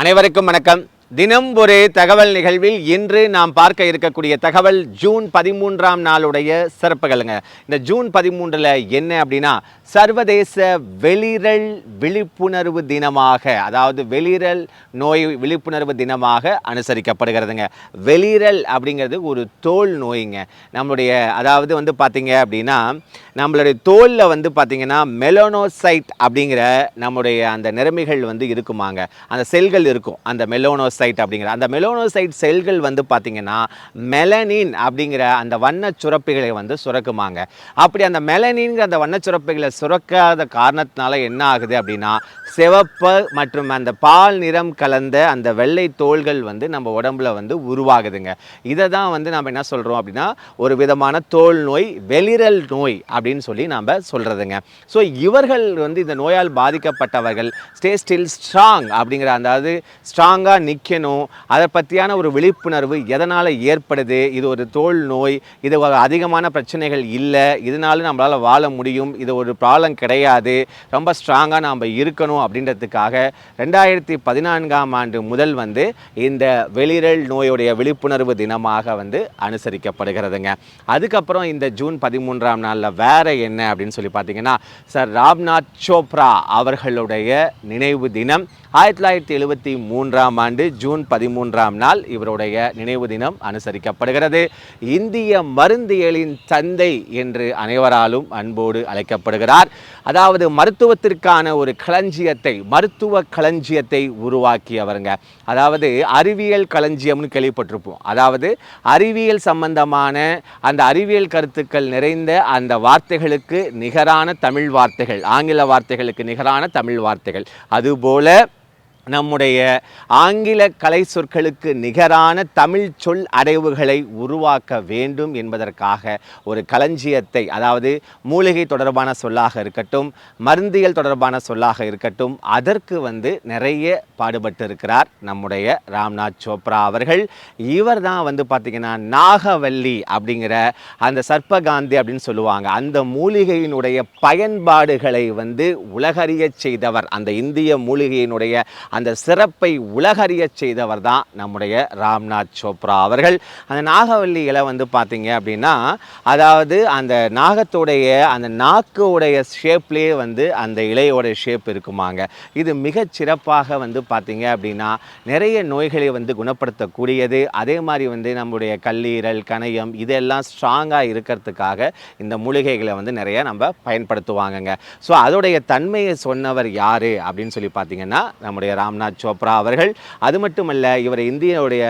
அனைவருக்கும் வணக்கம். தினம் ஒரு தகவல் நிகழ்வில் இன்று நாம் பார்க்க இருக்கக்கூடிய தகவல் ஜூன் பதிமூன்றாம் நாளுடைய சிறப்புகளுங்க. இந்த ஜூன் பதிமூன்றில் என்ன அப்படின்னா சர்வதேச வெளிரல் விழிப்புணர்வு தினமாக அதாவது வெளிரல் நோய் விழிப்புணர்வு தினமாக அனுசரிக்கப்படுகிறதுங்க. வெளிரல் அப்படிங்கிறது ஒரு தோல் நோய்ங்க. நம்மளுடைய அதாவது வந்து பார்த்திங்க அப்படின்னா நம்மளுடைய தோலில் வந்து பார்த்திங்கன்னா மெலோனோசைட் அப்படிங்கிற நம்முடைய அந்த நிறமிகள் வந்து இருக்குமாங்க. அந்த செல்கள் இருக்கும் அந்த மெலோனோசைட் அப்படிங்கிற. அந்த மெலோனோசைட் செல்கள் வந்து பார்த்திங்கன்னா மெலனின் அப்படிங்கிற அந்த வண்ணச் சுரப்பிகளை வந்து சுரக்குமாங்க. அப்படி அந்த மெலனின்கிற அந்த வண்ணச் சுரப்பிகளை சுரக்காத காரணத்தினால என்ன ஆகுது அப்படின்னா சிவப்பு மற்றும் அந்த பால் நிறம் கலந்த அந்த வெள்ளை தோள்கள் வந்து நம்ம உடம்புல வந்து உருவாகுதுங்க. இதை தான் வந்து நம்ம என்ன சொல்கிறோம் அப்படின்னா ஒரு விதமான தோல் நோய் வெளிரல் நோய் அப்படின்னு சொல்லி நாம் சொல்கிறதுங்க ஸோ இவர்கள் வந்து இந்த நோயால் பாதிக்கப்பட்டவர்கள் ஸ்டே ஸ்டில் ஸ்ட்ராங் அப்படிங்கிற அதாவது ஸ்ட்ராங்காக நிற்கணும் அதை பற்றியான ஒரு விழிப்புணர்வு எதனால் ஏற்படுது இது ஒரு தோல் நோய் இது அதிகமான பிரச்சனைகள் இல்லை இதனால நம்மளால் வாழ முடியும் இது ஒரு காலம் கிடையாது. ரொம்ப ஸ்ட்ராங்காக நாம் இருக்கணும் அப்படின்றதுக்காக ரெண்டாயிரத்தி பதினான்காம் ஆண்டு முதல் வந்து இந்த வெளிரல் நோயுடைய விழிப்புணர்வு தினமாக வந்து அனுசரிக்கப்படுகிறதுங்க. அதுக்கப்புறம் இந்த ஜூன் பதிமூன்றாம் நாளில் வேற என்ன அப்படின்னு சொல்லி பார்த்தீங்கன்னா சார் ராம்நாத் சோப்ரா அவர்களுடைய நினைவு தினம். ஆயிரத்தி தொள்ளாயிரத்தி எழுபத்தி மூன்றாம் ஆண்டு ஜூன் பதிமூன்றாம் நாள் இவருடைய நினைவு தினம் அனுசரிக்கப்படுகிறது. இந்திய மருந்தியலின் தந்தை என்று அனைவராலும் அன்போடு அழைக்கப்படுகிறார். அதாவது மருத்துவத்திற்கான ஒரு களஞ்சியத்தை மருத்துவ களஞ்சியத்தை உருவாக்கியவருங்க. அதாவது அறிவியல் களஞ்சியம்னு கேள்விப்பட்டிருப்போம். அதாவது அறிவியல் சம்பந்தமான அந்த அறிவியல் கருத்துக்கள் நிறைந்த அந்த வார்த்தைகளுக்கு நிகரான தமிழ் வார்த்தைகள் ஆங்கில வார்த்தைகளுக்கு நிகரான தமிழ் வார்த்தைகள். அதுபோல நம்முடைய ஆங்கில கலை சொற்களுக்கு நிகரான தமிழ் சொல் அடைவுகளை உருவாக்க வேண்டும் என்பதற்காக ஒரு களஞ்சியத்தை அதாவது மூலிகை தொடர்பான சொல்லாக இருக்கட்டும் மருந்தியல் தொடர்பான சொல்லாக இருக்கட்டும் அதற்கு வந்து நிறைய பாடுபட்டு இருக்கிறார் நம்முடைய ராம்நாத் சோப்ரா அவர்கள். இவர் தான் வந்து பார்த்திங்கன்னா நாகவல்லி அப்படிங்கிற அந்த சர்ப்பகாந்தி அப்படின்னு சொல்லுவாங்க. அந்த மூலிகையினுடைய பயன்பாடுகளை வந்து உலகறியச் செய்தவர் அந்த இந்திய மூலிகையினுடைய அந்த சிறப்பை உலகறியச் செய்தவர் தான் நம்முடைய ராம்நாத் சோப்ரா அவர்கள். அந்த நாகவல்லி இலை வந்து பார்த்தீங்க அப்படின்னா அதாவது அந்த நாகத்துடைய அந்த நாக்குடைய ஷேப்லேயே வந்து அந்த இலையோட ஷேப் இருக்குமாங்க. இது மிக சிறப்பாக வந்து பார்த்தீங்க அப்படின்னா நிறைய நோய்களை வந்து குணப்படுத்தக்கூடியது. அதே மாதிரி வந்து நம்முடைய கல்லீரல் கணையம் இதெல்லாம் ஸ்ட்ராங்காக இருக்கிறதுக்காக இந்த மூலிகைகளை வந்து நிறைய நம்ம பயன்படுத்துவாங்கங்க. ஸோ அதோடைய தன்மையை சொன்னவர் யார் அப்படின்னு சொல்லி பார்த்தீங்கன்னா நம்முடைய ராம்நாத் சோப்ரா அவர்கள். அது மட்டுமல்ல இவர் இந்தியாவுடைய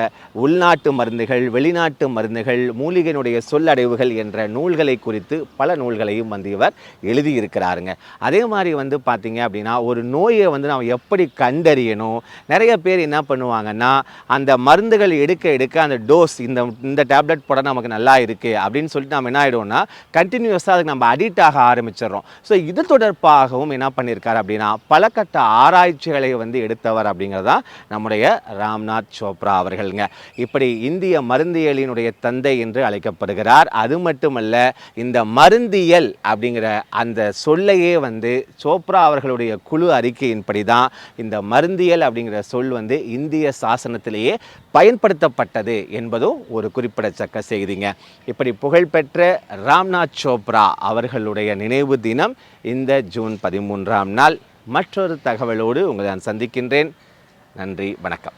உள்நாட்டு மருந்துகள் வெளிநாட்டு மருந்துகள் மூலிகையினுடைய சொல்லடைவுகள் என்ற நூல்களை குறித்து பல நூல்களையும் வந்து இவர் எழுதியிருக்கிறாருங்க. அதே மாதிரி வந்து பார்த்திங்க அப்படின்னா ஒரு நோயை வந்து நாம் எப்படி கண்டறியணும்? நிறைய பேர் என்ன பண்ணுவாங்கன்னா அந்த மருந்துகள் எடுக்க எடுக்க அந்த டோஸ் இந்த இந்த டேப்லெட் போட நமக்கு நல்லா இருக்குது அப்படின்னு சொல்லிட்டு நம்ம என்ன ஆகிடுவோம்னா கண்டினியூஸாக அதுக்கு நம்ம அடிக்ட் ஆக ஆரம்பிச்சிடுறோம். ஸோ இது தொடர்பாகவும் என்ன பண்ணியிருக்காரு அப்படின்னா பல கட்ட ஆராய்ச்சிகளை வந்து எடுத்து எடுத்தவர் அப்படிங்கிறதா நம்முடைய ராம்நாத் சோப்ரா அவர்களுங்க. இப்படி இந்திய மருந்தியலினுடைய தந்தை என்று அழைக்கப்படுகிறார். அது மட்டுமல்ல இந்த மருந்தியல் அப்படிங்கிற அந்த சொல்லையே வந்து சோப்ரா அவர்களுடைய குழு அறிக்கையின்படி தான் இந்த மருந்தியல் அப்படிங்கிற சொல் வந்து இந்திய சாசனத்திலேயே பயன்படுத்தப்பட்டது என்பதும் ஒரு குறிப்பிடத்தக்க செய்திங்க. இப்படி புகழ்பெற்ற ராம்நாத் சோப்ரா அவர்களுடைய நினைவு தினம் இந்த ஜூன் பதிமூன்றாம் நாள் மற்றொரு தகவலோடு உங்களை நான் சந்திக்கின்றேன். நன்றி வணக்கம்.